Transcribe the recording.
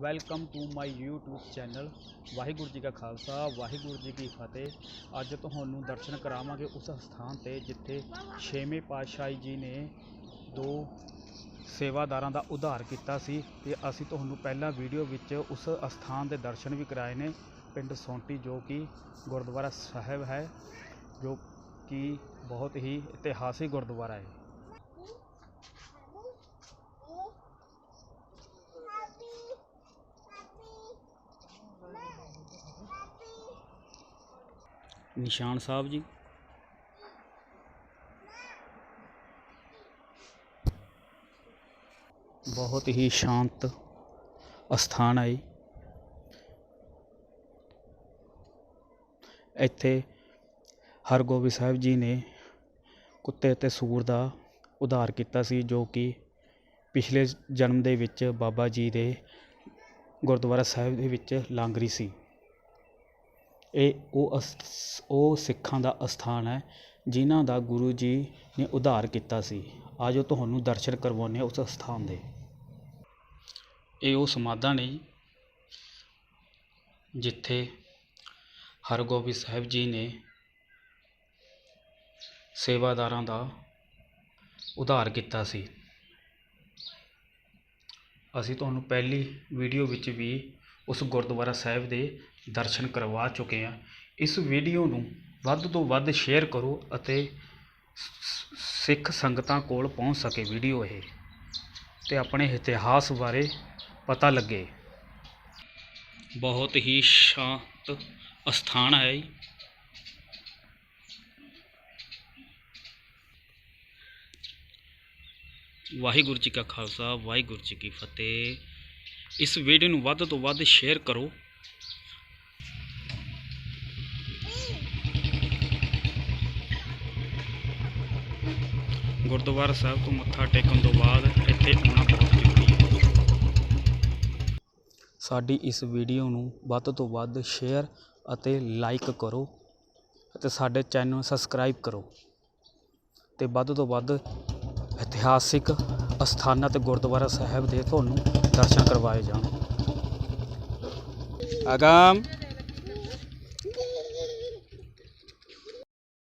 Welcome to my YouTube channel Waheguru ji ਕਾ ਖਾਲਸਾ, ਵਾਹਿਗੁਰੂ ਜੀ ਕੀ ਫਤਿਹ। ਅੱਜ ਤੁਹਾਨੂੰ ਦਰਸ਼ਨ ਕਰਾਵਾਂਗੇ ਉਸ ਸਥਾਨ ਤੇ ਜਿੱਥੇ ਛੇਵੇਂ ਪਾਤਸ਼ਾਹੀ ਜੀ ਨੇ ਦੋ ਸੇਵਾਦਾਰਾਂ ਦਾ ਉਧਾਰ ਕੀਤਾ ਸੀ ਤੇ ਅਸੀਂ ਤੁਹਾਨੂੰ ਪਹਿਲਾਂ ਵੀਡੀਓ ਵਿੱਚ ਉਸ ਅਸਥਾਨ ਦੇ ਦਰਸ਼ਨ ਵੀ ਕਰਾਏ ਨੇ। ਪਿੰਡ ਸੌਂਟੀ ਜੋ ਕਿ ਗੁਰਦੁਆਰਾ ਸਾਹਿਬ ਹੈ, ਜੋ ਕਿ ਬਹੁਤ ਹੀ ਇਤਿਹਾਸਿਕ ਗੁਰਦੁਆਰਾ ਹੈ। ਨਿਸ਼ਾਨ ਸਾਹਿਬ ਜੀ ਬਹੁਤ ਹੀ ਸ਼ਾਂਤ ਅਸਥਾਨ ਹੈ ਜੀ। ਇੱਥੇ ਹਰਗੋਬਿੰਦ ਸਾਹਿਬ ਜੀ ਨੇ ਕੁੱਤੇ ਅਤੇ ਸੂਰ ਦਾ ਉਧਾਰ ਕੀਤਾ ਸੀ, ਜੋ ਕਿ ਪਿਛਲੇ ਜਨਮ ਦੇ ਵਿੱਚ ਬਾਬਾ ਜੀ ਦੇ ਗੁਰਦੁਆਰਾ ਸਾਹਿਬ ਦੇ ਵਿੱਚ ਲਾਂਗਰੀ ਸੀ ਇਹ ਉਹ ਅਸ- ਉਹ ਸਿੱਖਾਂ ਦਾ ਅਸਥਾਨ ਹੈ, ਜਿਨ੍ਹਾਂ ਦਾ ਗੁਰੂ ਜੀ ਨੇ ਉਧਾਰ ਕੀਤਾ ਸੀ। ਆਜੋ ਤੁਹਾਨੂੰ ਦਰਸ਼ਨ ਕਰਵਾਉਂਦੇ ਹਾਂ ਉਸ ਅਸਥਾਨ ਦੇ। ਇਹ ਉਹ ਸਮਾਧਾਂ ਨੇ ਜਿੱਥੇ ਹਰਗੋਬਿੰਦ ਸਾਹਿਬ ਜੀ ਨੇ ਸੇਵਾਦਾਰਾਂ ਦਾ ਉਧਾਰ ਕੀਤਾ ਸੀ। ਅਸੀਂ ਤੁਹਾਨੂੰ ਪਹਿਲੀ ਵੀਡੀਓ ਵਿੱਚ ਵੀ ਉਸ ਗੁਰਦੁਆਰਾ ਸਾਹਿਬ ਦੇ ਦਰਸ਼ਨ ਕਰਵਾ ਚੁੱਕੇ ਹਾਂ। ਇਸ ਵੀਡੀਓ ਨੂੰ ਵੱਧ ਤੋਂ ਵੱਧ ਸ਼ੇਅਰ ਕਰੋ ਅਤੇ ਸਿੱਖ ਸੰਗਤਾਂ ਕੋਲ ਪਹੁੰਚ ਸਕੇ ਵੀਡੀਓ ਇਹ, ਤੇ ਆਪਣੇ ਇਤਿਹਾਸ ਬਾਰੇ ਪਤਾ ਲੱਗੇ। ਬਹੁਤ ਹੀ ਸ਼ਾਂਤ ਅਸਥਾਨ ਹੈ ਜੀ। ਵਾਹਿਗੁਰੂ ਜੀ ਕਾ ਖਾਲਸਾ, ਵਾਹਿਗੁਰੂ ਜੀ ਕੀ ਫਤਿਹ। ਇਸ ਵੀਡੀਓ ਨੂੰ ਵੱਧ ਤੋਂ ਵੱਧ ਸ਼ੇਅਰ ਕਰੋ ਗੁਰਦੁਆਰਾ ਸਾਹਿਬ ਤੋਂ ਮੱਥਾ ਟੇਕਣ ਤੋਂ ਬਾਅਦ ਇੱਥੇ ਆਉਣਾ ਬਹੁਤ ਜ਼ਰੂਰੀ ਹੈ। ਸਾਡੀ ਇਸ ਵੀਡੀਓ ਨੂੰ ਵੱਧ ਤੋਂ ਵੱਧ ਸ਼ੇਅਰ ਅਤੇ ਲਾਈਕ ਕਰੋ ਅਤੇ ਸਾਡੇ ਚੈਨਲ ਨੂੰ ਸਬਸਕ੍ਰਾਈਬ ਕਰੋ ਤੇ ਵੱਧ ਤੋਂ ਵੱਧ ਇਤਿਹਾਸਿਕ ਅਸਥਾਨਾਂ ਤੇ ਗੁਰਦੁਆਰਾ ਸਾਹਿਬ ਦੇ ਤੁਹਾਨੂੰ ਦਰਸ਼ਨ ਕਰਵਾਏ ਜਾਣ। ਆਗਾਮ